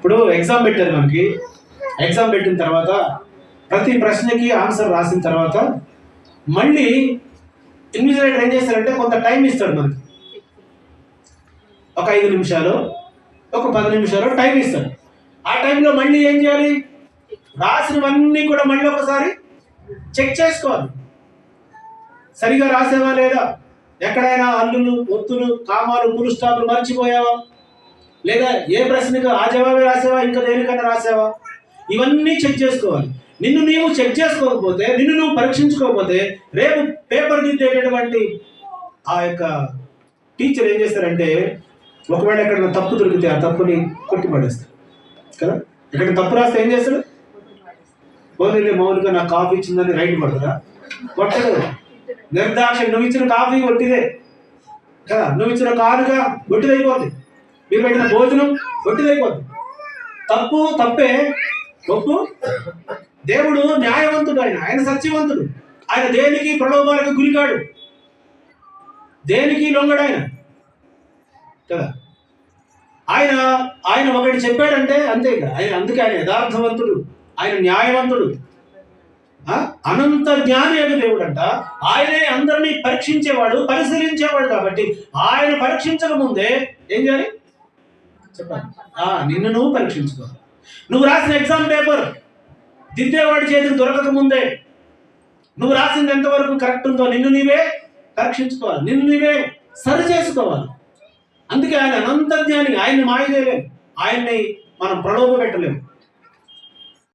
ఇప్పుడు ఎగ్జామ్ పెట్టారు మనకి. ఎగ్జామ్ పెట్టిన తర్వాత ప్రతి ప్రశ్నకి ఆన్సర్ రాసిన తర్వాత మళ్ళీ ఇన్విజిలేటర్ ఏం చేస్తారంటే కొంత టైం ఇస్తాడు మనకి. ఒక ఐదు నిమిషాలు ఒక పది నిమిషాలు టైం ఇస్తాడు. ఆ టైంలో మళ్ళీ ఏం చేయాలి? రాసినవన్నీ కూడా మళ్ళీ ఒకసారి చెక్ చేసుకోవాలి. సరిగా రాసేవా లేదా? ఎక్కడైనా అల్లులు ఒత్తులు కామాలు పులుస్టాపులు మర్చిపోయావా? లేదా ఏ ప్రశ్నకు ఆ జవాబే రాసావా? ఇంకా దేనికన్నా రాసావా? ఇవన్నీ చెక్ చేసుకోవాలి. నిన్ను నీవు చెక్ చేసుకోకపోతే నిన్ను నువ్వు పరీక్షించుకోకపోతే రేపు పేపర్ దిద్దేటటువంటి ఆ యొక్క టీచర్ ఏం చేస్తారంటే ఒకవేళ ఎక్కడ తప్పు దొరికితే ఆ తప్పుని కొట్టి పడేస్తాడు కదా? ఇక్కడ తప్పు రాస్తే ఏం చేస్తాడు పోనీ మౌలిక నాకు కాఫీ ఇచ్చిందని రైట్ పడతారా? కొట్టడు నిర్దాక్ష నువ్వు ఇచ్చిన కాఫీ కొట్టిదే కదా? నువ్వు ఇచ్చిన కారుగా కొట్టిదైపోతుంది మీరు పెట్టిన భోజనం ఒట్టిదైపోద్ది. తప్పు తప్పే. తప్పు దేవుడు న్యాయవంతుడు ఆయన. ఆయన సత్యవంతుడు. ఆయన దేనికి ప్రలోభాలకు గురికాడు? దేనికి లొంగడు ఆయన? కదా? ఆయన ఆయన ఒకటి చెప్పాడంటే అంతే ఇక. ఆయన అందుకే ఆయన యథార్థవంతుడు. ఆయన న్యాయవంతుడు. అనంత జ్ఞాని అని దేవుడు అంట ఆయనే అందరినీ పరీక్షించేవాడు పరిశీలించేవాడు కాబట్టి ఆయన పరీక్షించక ముందే ఏం చేయాలి? నిన్ను నువ్వు పరీక్షించుకోవాలి నువ్వు రాసిన ఎగ్జామ్ పేపర్ దిద్దేవాడి చేతికి దొరకక ముందే నువ్వు రాసింది ఎంతవరకు కరెక్ట్ ఉందో నిన్ను నీవే పరీక్షించుకోవాలి. నిన్ను నీవే సరి చేసుకోవాలి. అందుకే ఆయన అనంత జ్ఞాని ఆయన్ని మాయ చేయలేము ఆయన్ని మనం ప్రలోభ పెట్టలేము